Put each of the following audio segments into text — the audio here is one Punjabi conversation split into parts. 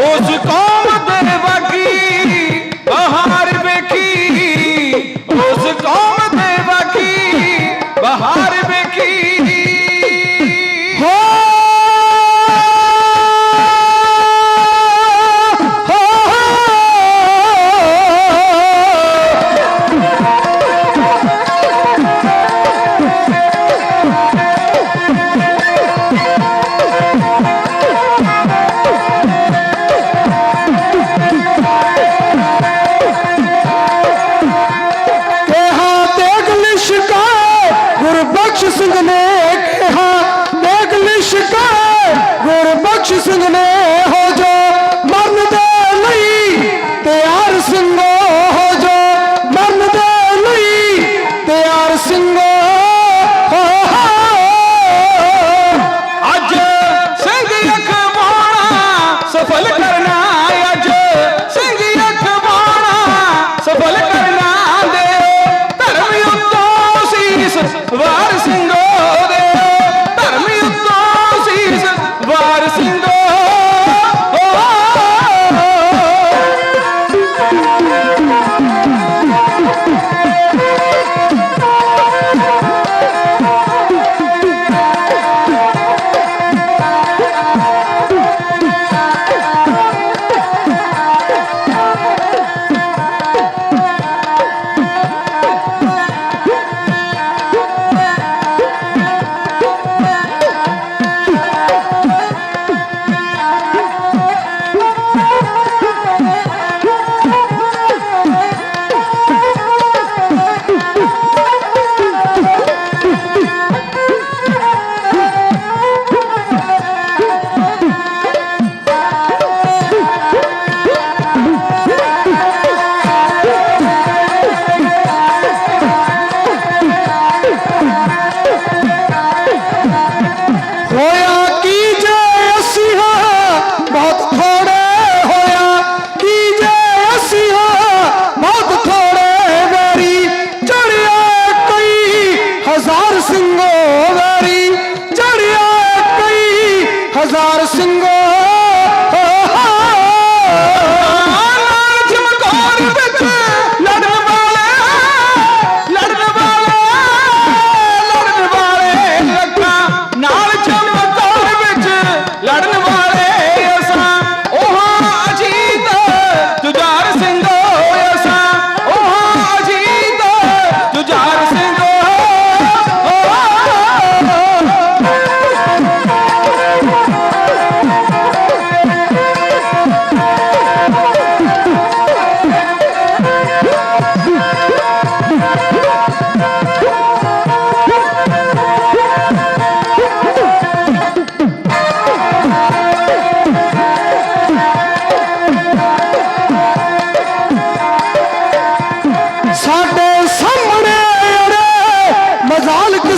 ਉਸ ਕੌਮ ਦੇ ਬਾਗੀ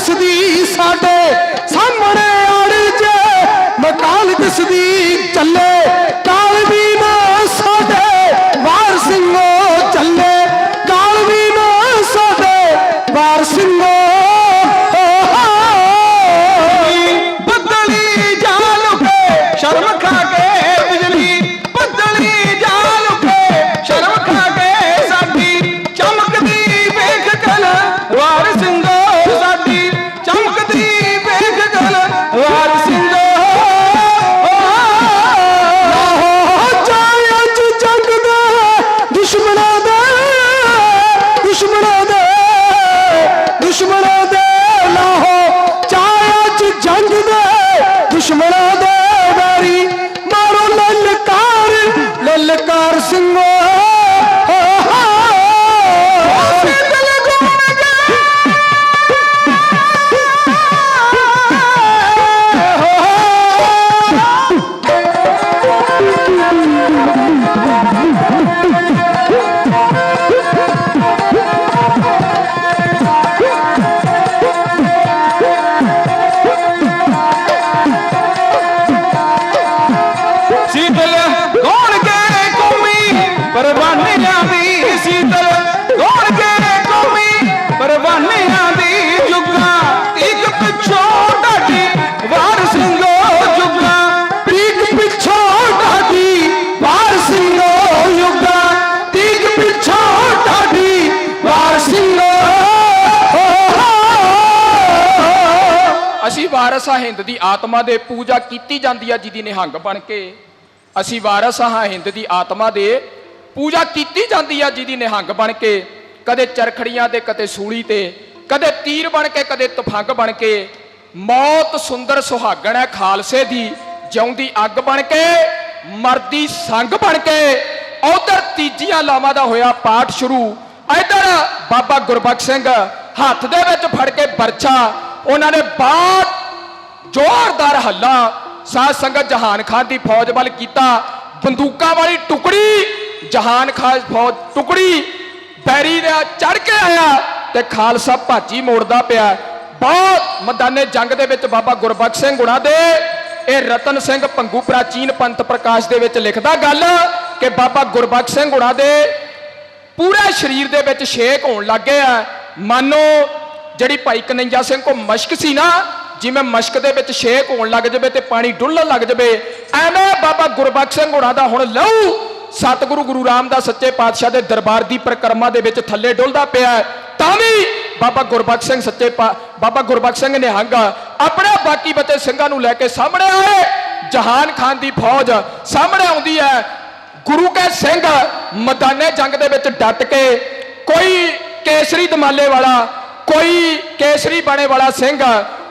ਦਿਸਦੀ ਸਾਡੇ ਸਾਹਮਣੇ ਆੜ ਜੇ। ਮਕਾਲ ਦਿਸਦੀ ਚੱਲੇ। ਕਾਲ ਵੀ ਨਾ ਸਾਡੇ। ਵਾਰ ਸਿੰਘੋ ਵਾਰਸ ਹਾਂ ਹਿੰਦ ਦੀ ਆਤਮਾ ਦੇ ਪੂਜਾ ਕੀਤੀ ਜਾਂਦੀ ਆ, ਜਿਹਦੀ ਨਿਹੰਗ ਬਣ ਕੇ। ਅਸੀਂ ਵਾਰਸ ਹਾਂ ਹਿੰਦ ਦੀ ਆਤਮਾ ਦੇ ਪੂਜਾ ਕੀਤੀ ਜਾਂਦੀ ਆ, ਜਿਹਦੀ ਨਿਹੰਗ ਬਣ ਕੇ। ਕਦੇ ਚਰਖੜੀਆਂ ਤੇ, ਕਦੇ ਸੂਲੀ ਤੇ, ਕਦੇ ਤੀਰ ਬਣ ਕੇ, ਕਦੇ ਤਫੰਗ ਬਣ ਕੇ। ਮੌਤ ਸੁੰਦਰ ਸੁਹਾਗਣ ਹੈ ਖਾਲਸੇ ਦੀ, ਜਿਉਂਦੀ ਅੱਗ ਬਣ ਕੇ, ਮਰਦੀ ਸੰਗ ਬਣ ਕੇ। ਉਧਰ ਤੀਜੀਆਂ ਲਾਵਾਂ ਦਾ ਹੋਇਆ ਪਾਠ ਸ਼ੁਰੂ। ਇਧਰ ਬਾਬਾ ਗੁਰਬਖਸ਼ ਸਿੰਘ ਹੱਥ ਦੇ ਵਿੱਚ ਫੜ ਕੇ ਬਰਛਾ ਉਹਨਾਂ ਨੇ ਬਾਤ ਜ਼ੋਰਦਾਰ ਹੱਲਾ ਸਾਧ ਸੰਗਤ ਜਹਾਨ ਖਾਨ ਦੀ ਫੌਜ ਵੱਲ ਕੀਤਾ। ਬੰਦੂਕਾਂ ਵਾਲੀ ਟੁਕੜੀ, ਜਹਾਨ ਖਾਨ ਫੌਜ ਟੁਕੜੀ, ਬੈਰੀ ਦੇ ਚੜ ਕੇ ਆਇਆ ਤੇ ਖਾਲਸਾ ਭਾਜੀ ਮੋੜਦਾ ਪਿਆ। ਬਹੁਤ ਮੈਦਾਨੇ ਜੰਗ ਦੇ ਵਿੱਚ ਬਾਬਾ ਗੁਰਬਖਸ਼ ਸਿੰਘ ਗੁਣਾ ਦੇ, ਇਹ ਰਤਨ ਸਿੰਘ ਪੰਗੂ ਪ੍ਰਾਚੀਨ ਪੰਥ ਪ੍ਰਕਾਸ਼ ਦੇ ਵਿੱਚ ਲਿਖਦਾ ਗੱਲ ਕਿ ਬਾਬਾ ਗੁਰਬਖਸ਼ ਸਿੰਘ ਗੁਣਾ ਦੇ ਪੂਰੇ ਸਰੀਰ ਦੇ ਵਿੱਚ ਛੇਕ ਹੋਣ ਲੱਗ ਗਏ ਆ। ਮਾਨੋ, ਜਿਹੜੀ ਭਾਈ ਕਨਈਆ ਸਿੰਘ ਕੋ ਮਸ਼ਕ ਸੀ ਨਾ ਜਿਵੇਂ ਮਸ਼ਕ ਦੇ ਵਿੱਚ ਛੇਕ ਹੋਣ ਲੱਗ ਜਵੇ ਤੇ ਪਾਣੀ ਡੁੱਲਣ ਲੱਗ ਜਵੇ, ਐਵੇਂ ਬਾਬਾ ਗੁਰਬਖਸ਼ ਸਿੰਘ ਹੋਣਾ ਦਾ ਹੁਣ ਲਹੂ। ਸਤਿਗੁਰੂ ਗੁਰੂ ਰਾਮਦਾਸ ਸੱਚੇ ਪਾਤਸ਼ਾਹ ਦੇ ਦਰਬਾਰ ਦੀ ਪ੍ਰਕਰਮਾ ਦੇ ਵਿੱਚ ਥੱਲੇ ਡੁੱਲਦਾ ਪਿਆ ਤਾਂ ਵੀ ਬਾਬਾ ਗੁਰਬਖਸ਼ ਸਿੰਘ ਸੱਚੇ ਬਾਬਾ ਗੁਰਬਖਸ਼ ਸਿੰਘ ਨਿਹੰਗ ਆਪਣੇ ਬਾਕੀ ਬਚੇ ਸਿੰਘਾਂ ਨੂੰ ਲੈ ਕੇ ਸਾਹਮਣੇ ਆਏ। ਜਹਾਨ ਖਾਨ ਦੀ ਫੌਜ ਸਾਹਮਣੇ ਆਉਂਦੀ ਹੈ। ਗੁਰੂ ਕੇ ਸਿੰਘ ਮੈਦਾਨੇ ਜੰਗ ਦੇ ਵਿੱਚ ਡਟ ਕੇ ਕੋਈ ਕੇਸਰੀ ਦਮਾਲੇ ਵਾਲਾ, ਕੋਈ ਕੇਸਰੀ ਬਾਣੇ ਵਾਲਾ ਸਿੰਘ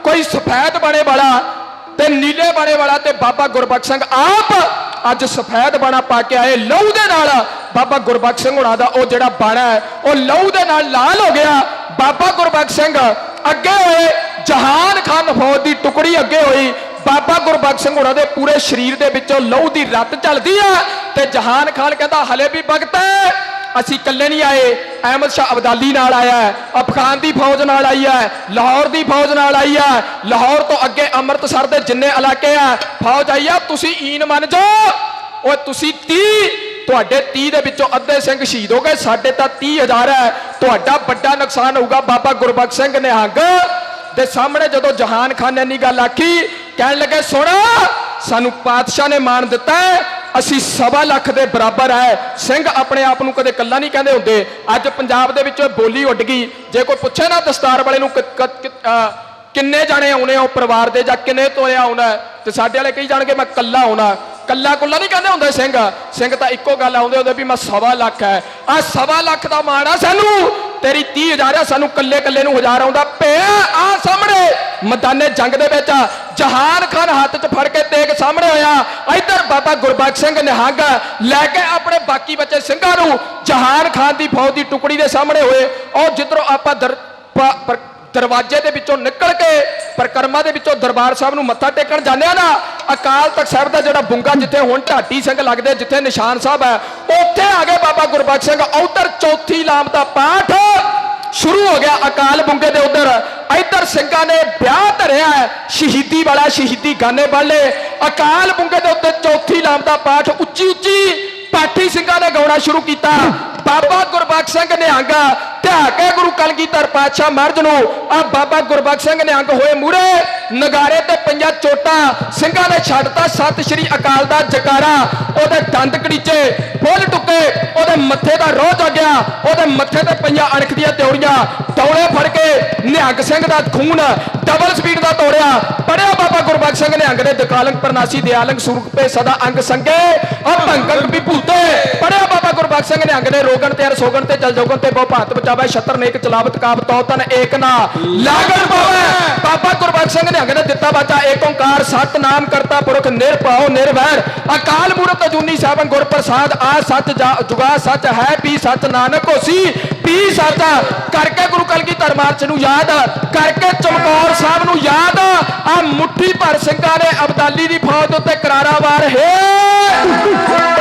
ਕੋਈ ਸਫੈਦ ਬਾਣੇ ਵਾਲਾ ਤੇ ਨੀਲੇ ਬਾਣੇ ਵਾਲਾ ਤੇ ਬਾਬਾ ਗੁਰਬਖਸ਼ ਸਿੰਘ ਆਪ ਅੱਜ ਸਫੈਦ ਬਾਣਾ ਪਾ ਕੇ ਆਏ। ਲਹੂ ਦੇ ਨਾਲ ਬਾਬਾ ਗੁਰਬਖਸ਼ ਸਿੰਘ ਹੁਣਾਂ ਦਾ ਉਹ ਜਿਹੜਾ ਬਾਣਾ ਹੈ, ਉਹ ਲਹੂ ਦੇ ਨਾਲ ਲਾਲ ਹੋ ਗਿਆ। ਬਾਬਾ ਗੁਰਬਖਸ਼ ਸਿੰਘ ਅੱਗੇ ਹੋਏ, ਜਹਾਨ ਖਾਨ ਫੌਜ ਦੀ ਟੁਕੜੀ ਅੱਗੇ ਹੋਈ। ਬਾਬਾ ਗੁਰਬਖਸ਼ ਸਿੰਘ ਹੋਣਾ ਦੇ ਪੂਰੇ ਸਰੀਰ ਦੇ ਵਿੱਚੋਂ ਲਹੂ ਦੀ ਰੱਤ ਚੱਲਦੀ ਆ ਤੇ ਜਹਾਨ ਖਾਨ ਕਹਿੰਦਾ, ਹਲੇ ਵੀ ਵਕਤ ਹੈ। ਅਸੀਂ ਇਕੱਲੇ ਨਹੀਂ ਆਏ। ਅਹਿਮਦ ਸ਼ਾਹ ਅਬਦਾਲੀ ਨਾਲ ਆਇਆ ਹੈ, ਅਫਗਾਨ ਦੀ ਫੌਜ ਨਾਲ ਆਈ ਹੈ, ਲਾਹੌਰ ਦੀ ਫੌਜ ਨਾਲ ਆਈ ਹੈ। ਲਾਹੌਰ ਤੋਂ ਅੱਗੇ ਅੰਮ੍ਰਿਤਸਰ ਦੇ ਜਿੰਨੇ ਇਲਾਕੇ ਆ, ਫੌਜ ਆਈ ਆ, ਤੁਸੀਂ ਈਨ ਮੰਨ ਜਾਓ। ਓਏ, ਤੁਸੀਂ 30 ਤੁਹਾਡੇ 30 ਦੇ ਵਿੱਚੋਂ ਅੱਧੇ ਸਿੰਘ ਸ਼ਹੀਦ ਹੋ ਗਏ, ਸਾਡੇ ਤਾਂ 30000 ਹੈ। ਤੁਹਾਡਾ ਵੱਡਾ ਨੁਕਸਾਨ ਹੋਊਗਾ ਬਾਬਾ ਗੁਰਬਖਸ਼ ਸਿੰਘ ਨਿਹੰਗ। ਦੇ ਸਾਹਮਣੇ ਜਦੋਂ ਜਹਾਨ ਖਾਨ ਨੇ ਇੰਨੀ ਗੱਲ ਆਖੀ, ਕਹਿਣ ਲੱਗੇ, ਸੁਣ ਸਾਨੂੰ ਪਾਤਸ਼ਾਹ ਨੇ ਮਾਣ ਦਿੱਤਾ ਹੈ। ਅਸੀਂ ਸਵਾ ਲੱਖ ਦੇ ਬਰਾਬਰ ਹੈ। ਸਿੰਘ ਆਪਣੇ ਆਪ ਨੂੰ ਕਦੇ ਇਕੱਲਾ ਨਹੀਂ ਕਹਿੰਦੇ ਹੁੰਦੇ। ਅੱਜ ਪੰਜਾਬ ਦੇ ਵਿੱਚ ਬੋਲੀ ਉੱਡ ਗਈ। ਜੇ ਕੋਈ ਪੁੱਛੇ ਨਾ ਦਸਤਾਰ ਵਾਲੇ ਨੂੰ ਕਿੰਨੇ ਜਾਣੇ ਆਉਣੇ ਹੋ ਪਰਿਵਾਰ ਦੇ ਜਾਂ ਕਿੰਨੇ ਤੋਲਿਆ ਆਉਣਾ ਤੇ ਸਾਡੇ ਵਾਲੇ ਕਹੀ ਜਾਣਗੇ, ਮੈਂ ਇਕੱਲਾ ਆਉਣਾ ਕੱਲਾ ਕੁੱਲਾ ਨਹੀਂ ਕਹਿੰਦੇ ਹੁੰਦੇ ਸਿੰਘ। ਸਿੰਘ ਤਾਂ ਇੱਕੋ ਗੱਲ ਆਉਂਦੇ ਹੁੰਦੇ ਵੀ ਮੈਂ ਸਵਾ ਲੱਖ ਹੈ। ਆ ਸਵਾ ਲੱਖ ਦਾ ਮਾਣ ਆ ਸਾਨੂੰ। ਤੇਰੀ 30000 ਆ, ਸਾਨੂੰ ਕੱਲੇ ਕੱਲੇ ਨੂੰ ਹਜ਼ਾਰ ਆਉਂਦਾ ਪਿਆ। ਆ ਸਾਹਮਣੇ, ਮੈਦਾਨੇ ਜੰਗ ਦੇ ਵਿੱਚ ਜਹਾਨ ਖਾਨ ਹੱਥ 'ਚ ਫੜ ਕੇ ਤੇਗ ਸਾਹਮਣੇ ਹੋਇਆ। ਇੱਧਰ ਬਾਬਾ ਗੁਰਬਖਸ਼ ਸਿੰਘ ਨਿਹੰਗ ਲੈ ਕੇ ਆਪਣੇ ਬਾਕੀ ਬੱਚੇ ਸਿੰਘਾਂ ਨੂੰ ਜਹਾਨ ਖਾਨ ਦੀ ਫੌਜ ਦੀ ਟੁਕੜੀ ਦੇ ਸਾਹਮਣੇ ਹੋਏ। ਔਰ ਜਿੱਧਰੋਂ ਆਪਾਂ ਦਰਵਾਜ਼ੇ ਦੇ ਵਿੱਚੋਂ ਨਿਕਲ ਕੇ ਪ੍ਰਕਰਮਾ ਦੇ ਵਿੱਚੋਂ ਦਰਬਾਰ ਸਾਹਿਬ ਨੂੰ ਮੱਥਾ ਟੇਕਣ ਜਾਂਦੇ ਆ ਨਾ, ਅਕਾਲ ਤਖਤ ਸਾਹਿਬ ਦਾ ਜਿਹੜਾ ਬੁੰਗਾ ਜਿੱਥੇ ਹੁਣ ਢਾਟੀ ਸਿੰਘ ਲੱਗਦੇ, ਜਿੱਥੇ ਨਿਸ਼ਾਨ ਸਾਹਿਬ ਹੈ, ਉੱਥੇ ਆ ਗਏ ਬਾਬਾ ਗੁਰਬਖਸ਼ ਸਿੰਘ। ਉਧਰ ਚੌਥੀ ਲਾਮ ਦਾ ਪਾਠ ਸ਼ੁਰੂ ਹੋ ਗਿਆ ਅਕਾਲ ਬੁੰਗੇ ਦੇ ਉਧਰ। ਇੱਧਰ ਸਿੰਘਾਂ ਨੇ ਵਿਆਹ ਧਰਿਆ ਸ਼ਹੀਦੀ ਵਾਲਾ ਸ਼ਹੀਦੀ ਗਾਨੇ ਵਾਲੇ ਅਕਾਲ ਬੁੰਗੇ ਦੇ ਉੱਤੇ ਚੌਥੀ ਲਾਮ ਦਾ ਪਾਠ ਉੱਚੀ ਉੱਚੀ ਪਾਠੀ ਸਿੰਘਾਂ ਨੇ ਗਾਉਣਾ ਸ਼ੁਰੂ ਕੀਤਾ। ਬਾਬਾ ਗੁਰਬਖਸ਼ ਸਿੰਘ ਨਿਹੰਗਾ ਢਾ ਕੇ ਗੁਰੂ ਕਲਗੀਧਰ ਪਾਤਸ਼ਾਹ ਮਰਜ ਨੂੰ, ਆ ਬਾਬਾ ਗੁਰਬਖਸ਼ ਸਿੰਘ ਨਿਹੰਗ ਹੋਏ ਮੂਰੇ ਨਗਾਰੇ ਤੇ ਪੰਜਾ ਚੋਟਾ, ਸਿੰਘਾਂ ਨੇ ਛੱਡਤਾ ਸਤਿ ਸ਼੍ਰੀ ਅਕਾਲ ਦਾ ਜਕਾਰਾ ਉਹਦੇ ਦੰਦ ਕੜੀਚੇ, ਫੁੱਲ ਟੁੱਕੇ, ਉਹਦੇ ਮੱਥੇ ਦਾ ਰੋਹ ਜਾਗਿਆ, ਉਹਦੇ ਮੱਥੇ ਤੇ ਪੰਜਾ ਅਣਖ ਦੀਆਂ ਤਿਉੜੀਆਂ ਤੌਲੇ ਫੜ ਕੇ ਨਿਹੰਗ ਸਿੰਘ ਦਾ ਖੂਨ ਡਬਲ ਸਪੀਡ ਦਾ ਤੋੜਿਆ। ਪੜਿਆ ਬਾਬਾ ਗੁਰਬਖਸ਼ ਸਿੰਘ ਨਿਹੰਗ ਦੇ ਦਕਾਲੰਗ ਪਰਨਾਸੀ ਦਿਆਲੰਗ ਸੁਰੂਪੇ ਸਦਾ ਅੰਗ ਸੰਗੇ ਆ ਭੰਗਲ ਵਿਭੂਤੇ ਪੜਿਆ ਬਾਬਾ ਗੁਰਬਖਸ਼ ਸਿੰਘ ਨਿਹੰਗ ਨੇ ਰੋਗਣ ਤੇ ਰਸੋਗਣ ਤੇ ਜਲ ਜੋਗਣ ਤੇ ਬਹੁ ਭਾਤ ਬਚਾਵੇ ਛਤਰ ਨੇਕ ਚਲਾਵਤ ਕਾਬ ਤੋ ਤਨ ਏਕ ਨਾ। ਲਾਗਣ ਪਾਵੇ। ਬਾਬਾ ਗੁਰਬਖਸ਼ ਸਿੰਘ ਨਿਹੰਗ ਨੇ ਦਿੱਤਾ ਬਾਚਾ ਏਕ ਓੰਕਾਰ ਸਤਨਾਮ ਕਰਤਾ ਪੁਰਖ ਨਿਰਭਉ ਨਿਰਵੈਰ ਅਕਾਲ ਮੂਰਤ ਅਜੂਨੀ ਸਾਹਿਬਨ ਗੁਰ ਪ੍ਰਸਾਦ, ਆ ਸੱਚ ਜੁਗਾ ਸੱਚ ਹੈ, ਪੀ ਸੱਚ ਨਾਨਕ ਹੋਸੀ। ਪੀ ਸੱਚ, ਕਰਕੇ ਗੁਰੂ ਕਲਗੀ ਧਰਮਾਰਚ ਨੂੰ ਯਾਦ, ਕਰਕੇ ਚਮਕੌਰ ਸਾਹਿਬ ਨੂੰ ਯਾਦ। ਆ ਮੁੱਠੀ ਭਰ ਸਿੰਘਾਂ ਨੇ ਅਬਦਾਲੀ ਦੀ ਫੌਜ ਉੱਤੇ ਕਰਾਰਾ ਵਾਰ ਹੈ!